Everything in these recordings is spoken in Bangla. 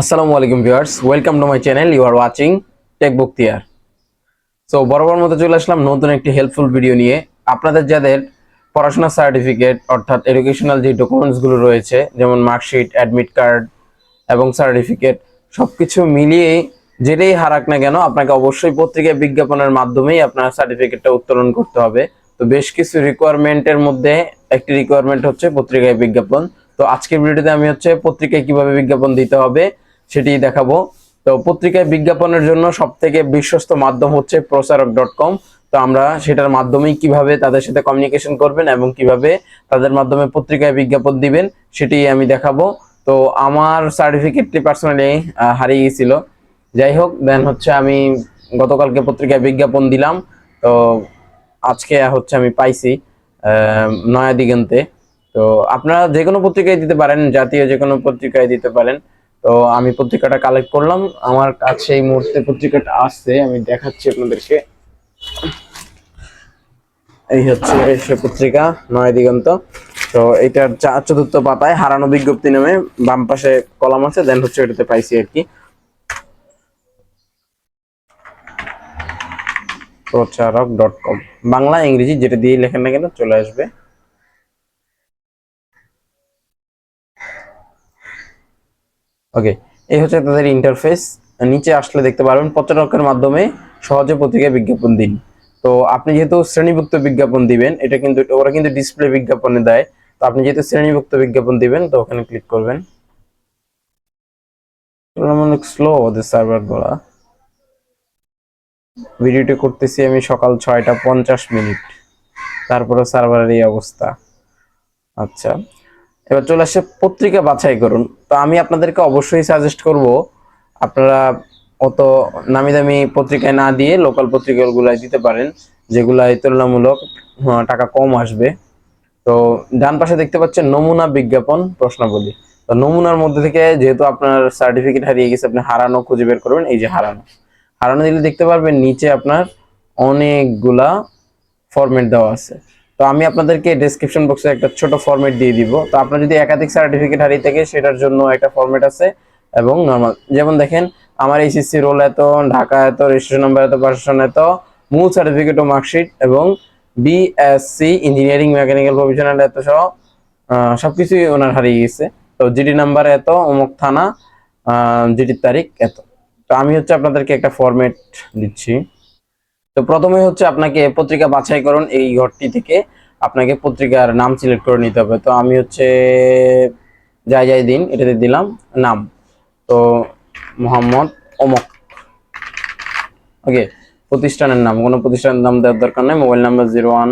আসসালামু আলাইকুম viewers, welcome to my channel, you are watching tech Bakhtiar so বরাবর মতো চলে আসলাম নতুন একটি হেল্পফুল ভিডিও নিয়ে। আপনাদের যাদের পড়াশোনার সার্টিফিকেট অর্থাৎ এডুকেশনাল যে ডকুমেন্টসগুলো রয়েছে, যেমন মার্কশিট অ্যাডমিট কার্ড এবং সার্টিফিকেট সবকিছু মিলিয়ে যেটাই হারাক না কেন, আপনাকে অবশ্যই পত্রিকায় বিজ্ঞাপনের মাধ্যমেই আপনার সার্টিফিকেটটা উত্তোলন করতে হবে। তো বেশ কিছু রিকোয়ারমেন্টের মধ্যে একটি রিকোয়ারমেন্ট হচ্ছে পত্রিকায় বিজ্ঞাপন। তো আজকের ভিডিওতে আমি হচ্ছে পত্রিকায় কীভাবে বিজ্ঞাপন দিতে হবে সেটি দেখাবো। তো পত্রিকায় বিজ্ঞাপনের জন্য সব থেকে বিশ্বস্ত মাধ্যম হচ্ছে প্রচারক ডট কম তো আমরা সেটার মাধ্যমেই কীভাবে তাদের সাথে কমিউনিকেশন করবেন এবং কীভাবে তাদের মাধ্যমে পত্রিকায় বিজ্ঞাপন দিবেন সেটি আমি দেখাবো। তো আমার সার্টিফিকেটটি পার্সোনালি হারিয়ে গেছিল যাই হোক দেন হচ্ছে আমি গতকালকে পত্রিকায় বিজ্ঞাপন দিলাম। তো আজকে হচ্ছে আমি পাইছি নয়া দিগন্তে তো আপনারা যে কোনো পত্রিকায় দিতে পারেন, জাতীয় যে কোনো পত্রিকায় দিতে পারেন। তো আমি পত্রিকাটা কালেক্ট করলাম। আমার কাছে এই মুহূর্তে পত্রিকাটা আসছে আমি দেখাচ্ছি আপনাদেরকে। এই হচ্ছে সে পত্রিকা, নয় দিগন্ত। তো এটার চতুর্থ পাতায় হারানো বিজ্ঞপ্তি নামে বাম পাশে কলাম আছে দেন হচ্ছে এটাতে পাইছি আর কি। প্রচারক ডট কম বাংলা, ইংরেজি যেটা দিয়ে লেখেন না কেন, চলে আসবে। ওকে এই হচ্ছে তাদের ইন্টারফেস নিচে আসলে দেখতে পারবেন প্রচারকের মাধ্যমে সহজে পত্রিকায় বিজ্ঞাপন দিন। তো আপনি যেহেতু শ্রেণীভুক্ত বিজ্ঞাপন দিবেন, এটা কিন্তু, ওরা কিন্তু ডিসপ্লে বিজ্ঞাপনে দেয়। তো আপনি যেহেতু শ্রেণীভুক্ত বিজ্ঞাপন দিবেন, তো ওখানে ক্লিক করবেন। অনেক স্লো ওদের সার্ভারগুলা ভিডিওটি করতেছি আমি সকাল ছয়টা পঞ্চাশ মিনিট। তারপরে সার্ভারের এই অবস্থা। আচ্ছা। এবার চলে আসে পত্রিকা বাছাই করুন। তো আমি আপনাদেরকে অবশ্যই সাজেস্ট করব, আপনারা অত নামি দামি পত্রিকায় না দিয়ে লোকাল পত্রিকাগুলাই দিতে পারেন যেগুলাই তুলনামূলক টাকা কম আসবে। তো ডান পাশে দেখতে পাচ্ছেন নমুনা বিজ্ঞাপন প্রশ্নাবলী। তো নমুনার মধ্যে থেকে যেহেতু আপনার সার্টিফিকেট হারিয়ে গেছে, আপনি হারানো খুঁজে বের করবেন, এই যে হারানো। হারানো দিলে দেখতে পারবেন নিচে আপনার অনেকগুলা ফরম্যাট দেওয়া আছে। তো আমি আপনাদেরকে ডেসক্রিপশন বক্সে একটা ছোট ফরম্যাট দিয়ে দিব। তো আপনার যদি একাধিক সার্টিফিকেট হারিয়ে থাকে সেটার জন্য একটা ফরম্যাট আছে এবং নর্মাল যেমন দেখেন আমার এইচএসসি রোল এত ঢাকা এত রেজিস্ট্রেশন নাম্বার এত প্রশাসন এত মূল সার্টিফিকেট ও মার্কশিট এবং বিএসসি ইঞ্জিনিয়ারিং মেকানিক্যাল প্রফেশনাল এত সহ আহ, সবকিছুই ওনার হারিয়ে গেছে। তো জিডি নাম্বার এত অমুক থানা জিডির তারিখ এত। তো আমি হচ্ছে আপনাদেরকে একটা ফরম্যাট দিচ্ছি। তো প্রথমে হচ্ছে আপনাকে পত্রিকা বাছাই করুন এই ঘরটি থেকে। আপনাকে পত্রিকার নাম সিলেক্ট করে নিতে হবে। তো আমি হচ্ছে যাই যাই দিন, এটাতে দিলাম নাম। তো মোহাম্মদ অমক। ওকে প্রতিষ্ঠানের নাম। কোনো প্রতিষ্ঠানের নাম দেওয়ার দরকার নেই। Mobile number zero one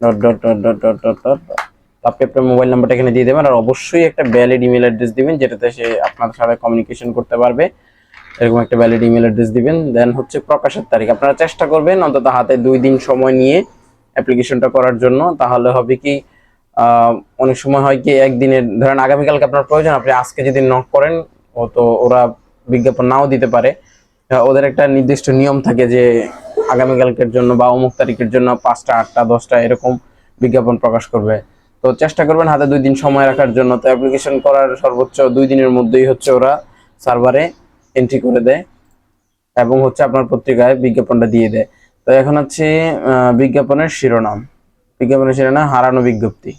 dot dot dot dot dot dot dot আপনি আপনার মোবাইল নাম্বারটা এখানে দিয়ে দেবেন। আর অবশ্যই একটা ভ্যালিড ইমেল অ্যাড্রেস দিবেন, যেটাতে সে আপনার সাথে কমিউনিকেশন করতে পারবে। এরকম একটা ভ্যালিড ইমেল অ্যাড্রেস দিবেন দেন হচ্ছে প্রকাশের তারিখ। আপনারা চেষ্টা করবেন অন্তত হাতে দুই দিন সময় নিয়ে অ্যাপ্লিকেশনটা করার জন্য। তাহলে হবে কি অনেক সময় হয় কি, একদিনের, ধরেন আগামীকালকে আপনার প্রয়োজন, আপনি আজকে যদি নক করেন, ও তো ওরা বিজ্ঞাপন নাও দিতে পারে। ওদের একটা নির্দিষ্ট নিয়ম থাকে যে আগামীকালকের জন্য বা অমুক তারিখের জন্য পাঁচটা, আটটা, দশটা এরকম বিজ্ঞাপন প্রকাশ করবে। তো চেষ্টা করবেন হাতে দুই দিন সময় রাখার জন্য। তো অ্যাপ্লিকেশন করার সর্বোচ্চ দুই দিনের মধ্যেই হচ্ছে ওরা সার্ভারে এন্ট্রি করে দেয় এবং হচ্ছে আপনার পত্রিকায় বিজ্ঞাপনটা দিয়ে দেয়। তো এখন হচ্ছে বিজ্ঞাপনের শিরোনাম। বিজ্ঞাপনের শিরোনাম, হারানো বিজ্ঞপ্তি।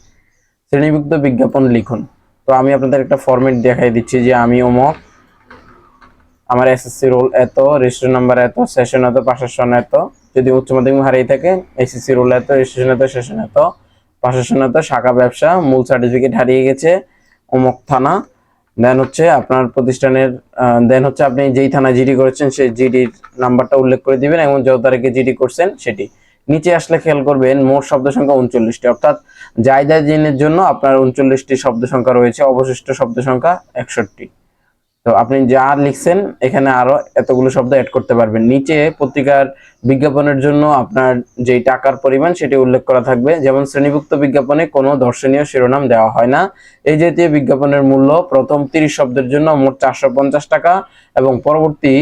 শ্রেণীভুক্ত বিজ্ঞাপন লিখুন। তো আমি আপনাদের একটা ফরম্যাট দেখাই দিচ্ছি যে আমি অমক আমার এসএসসি রোল এত রেজিস্ট্রেশন নাম্বার এত সেশন এত, প্রশাসন এত। যদি উচ্চ মাধ্যমিক হারিয়ে থাকে এসএসসি রোল এত রেজিস্ট্রেশন এত সেশন এত। পাশেশন এত, শাখা ব্যবসা, মূল সার্টিফিকেট হারিয়ে গেছে অমক থানা। দেন হচ্ছে আপনার প্রতিষ্ঠানের দেন হচ্ছে আপনি যেই থানায় জিডি করেছেন, সেই জিডির নাম্বারটা উল্লেখ করে দিবেন এবং যত তারিখে জিডি করছেন সেটি। নিচে আসলে খেয়াল করবেন, মোট শব্দ সংখ্যা উনচল্লিশটি। অর্থাৎ জায়দা জিনের জন্য আপনার উনচল্লিশটি শব্দ সংখ্যা রয়েছে, অবশিষ্ট শব্দ সংখ্যা একষট্টি। তো আপনি যা লিখছেন, এখানে আরও এতগুলো শব্দ অ্যাড করতে পারবেন। নিচে পত্রিকার বিজ্ঞাপনের জন্য আপনার যেই টাকার পরিমাণ, সেটি উল্লেখ করা থাকবে। যেমন শ্রেণীভুক্ত বিজ্ঞাপনে কোনো দর্শনীয় শিরোনাম দেওয়া হয় না। এই জাতীয় বিজ্ঞাপনের মূল্য প্রথম তিরিশ শব্দের জন্য মোট চারশো পঞ্চাশ টাকা এবং পরবর্তী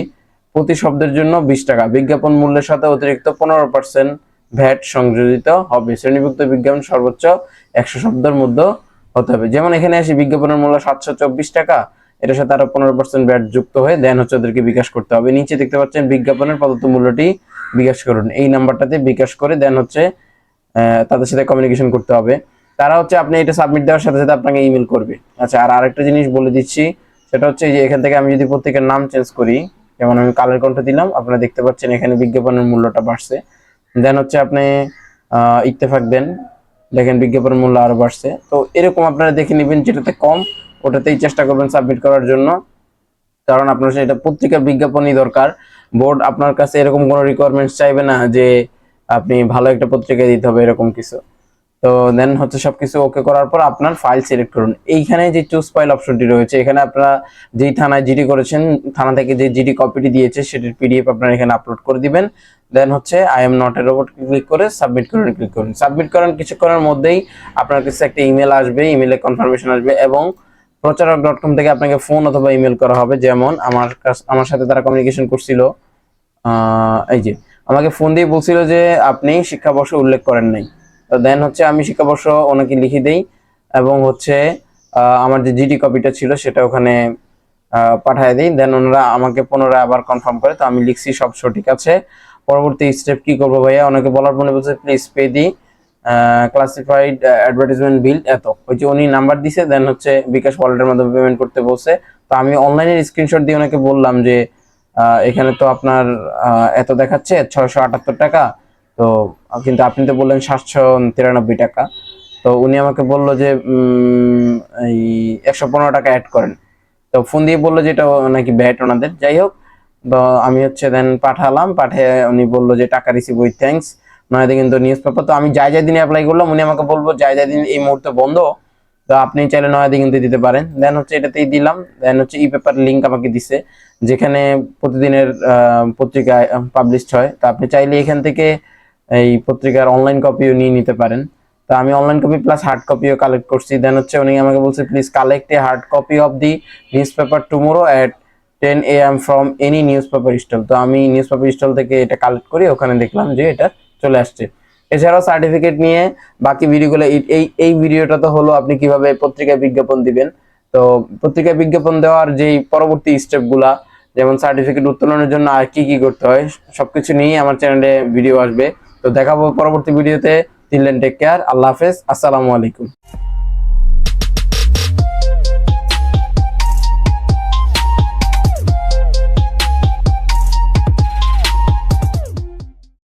প্রতি শব্দের জন্য বিশ টাকা। বিজ্ঞাপন মূল্যের সাথে অতিরিক্ত পনেরো পার্সেন্ট ভ্যাট সংযোজিত হবে। শ্রেণীভুক্ত বিজ্ঞাপন সর্বোচ্চ একশো শব্দের মধ্যে হতে হবে। যেমন এখানে আসি, বিজ্ঞাপনের মূল্য সাতশো চব্বিশ টাকা এটার সাথে আরও পনেরো পার্সেন্ট ব্যাট যুক্ত হয়ে দেন হচ্ছে ওদেরকে বিকাশ করতে হবে। নিচে দেখতে পাচ্ছেন বিজ্ঞাপনের প্রদত্ত মূল্যটি বিকাশ করুন। এই নাম্বারটাতে বিকাশ করে দেন হচ্ছে তাদের সাথে কমিউনিকেশন করতে হবে। তারা হচ্ছে আপনি এটা সাবমিট দেওয়ার সাথে সাথে আপনাকে ইমেল করবে। আচ্ছা আর আরেকটা জিনিস বলে দিচ্ছি, সেটা হচ্ছে যে এখান থেকে আমি যদি প্রত্যেকের নাম চেঞ্জ করি, যেমন আমি কালের কণ্ঠ দিলাম, আপনারা দেখতে পাচ্ছেন এখানে বিজ্ঞাপনের মূল্যটা বাড়ছে। দেন হচ্ছে আপনি ইত্তেফাক দেন, দেখেন বিজ্ঞাপনের মূল্য আরও বাড়ছে। তো এরকম আপনারা দেখে নেবেন যেটাতে কম ওটাতেই চেষ্টা করবেন সাবমিট করার জন্য। কারণ আপনার সেটা পত্রিকার বিজ্ঞাপনই দরকার। বোর্ড আপনার কাছে এরকম কোনো রিকোয়ারমেন্টস চাইবে না যে আপনি ভালো একটা পত্রিকায় দিতে হবে, এরকম কিছু। তো দেন হচ্ছে সবকিছু ওকে করার পর আপনার ফাইল সিলেক্ট করুন। এইখানে যে চুজ ফাইল অপশনটি রয়েছে, এখানে আপনারা যেই থানায় জিডি করেছেন, থানা থেকে যে জিডি কপিটি দিয়েছে, সেটির পিডিএফ আপনারা এখানে আপলোড করে দিবেন। দেন হচ্ছে আই এম নট এর উপর ক্লিক করে সাবমিট করুন ক্লিক করুন। সাবমিট করার কিছুক্ষণের মধ্যেই আপনার কাছে একটা ইমেল আসবে ইমেলে কনফার্মেশন আসবে এবং প্রচারক ডট কম থেকে আপনাকে ফোন অথবা ইমেল করা হবে। যেমন আমার আমার সাথে তারা কমিউনিকেশন করছিল। এই যে, আমাকে ফোন দিয়ে বলছিল যে, আপনি শিক্ষাবর্ষ উল্লেখ করেন নাই। তো দেন হচ্ছে আমি শিক্ষাবর্ষ ওনাকে লিখে দেই এবং হচ্ছে আমার যে জিডি কপিটা ছিল সেটা ওখানে পাঠিয়ে দিই। দেন ওনারা আমাকে পুনরায় আবার কনফার্ম করে। তো আমি লিখছি সব সঠিক আছে। পরবর্তী স্টেপ কি করব ভাইয়া? ওনাকে বলার পরে বলছে please pay the. Classified advertisement bill এত। ওই যে উনি নাম্বার দিছে দেন হচ্ছে বিকাশ ওয়ালেটের মাধ্যমে পেমেন্ট করতে বলছে। তো আমি অনলাইনের স্ক্রিনশট দিয়ে ওনাকে বললাম যে এখানে তো আপনার এত দেখাচ্ছে, ছয়শো আটাত্তর টাকা। তো কিন্তু আপনি তো বললেন সাতশো তিরানব্বই টাকা। তো উনি আমাকে বলল যে এই একশো পনেরো টাকা অ্যাড করেন। তো ফোন দিয়ে বলল যে এটা নাকি ব্যাট ওনাদের। যাই হোক, তো আমি হচ্ছে দেন পাঠালাম। পাঠিয়ে উনি বলল যে, টাকা রিসিভ উইথ থ্যাঙ্কস নয়তো কিন্তু নিউজ পেপার তো আমি যাই যাই দিনে অ্যাপ্লাই করলাম, উনি আমাকে বলব যাই যাই দিন এই মুহূর্তে বন্ধ। তো আপনি চাইলে নয় দিন কিন্তু দিতে পারেন। দেন হচ্ছে এটাতেই দিলাম। দেন হচ্ছে ই পেপার লিঙ্ক আমাকে দিছে, যেখানে প্রতিদিনের পত্রিকায় পাবলিশড হয়। তো আপনি চাইলে এখান থেকে এই পত্রিকার অনলাইন কপিও নিয়ে নিতে পারেন। তো আমি অনলাইন কপি প্লাস হার্ড কপিও কালেক্ট করছি। দেন হচ্ছে উনি আমাকে বলছে please collect a hard copy of the newspaper tomorrow at ten A M from any newspaper stall তো আমি নিউজ পেপার স্টল থেকে এটা কালেক্ট করি ওখানে দেখলাম যে এটা চলে আসছে। এছাড়াও সার্টিফিকেট নিয়ে বাকি ভিডিওগুলো এই- এই ভিডিওটা তো হলো আপনি কীভাবে পত্রিকায় বিজ্ঞাপন দিবেন। তো পত্রিকায় বিজ্ঞাপন দেওয়ার যেই পরবর্তী স্টেপগুলা যেমন সার্টিফিকেট উত্তোলনের জন্য আর কি কি করতে হয়, সবকিছু নিয়ে আমার চ্যানেলে ভিডিও আসবে। তো দেখাবো পরবর্তী ভিডিওতে দিলেন টেক কেয়ার আল্লাহ হাফেজ, আসসালামু আলাইকুম।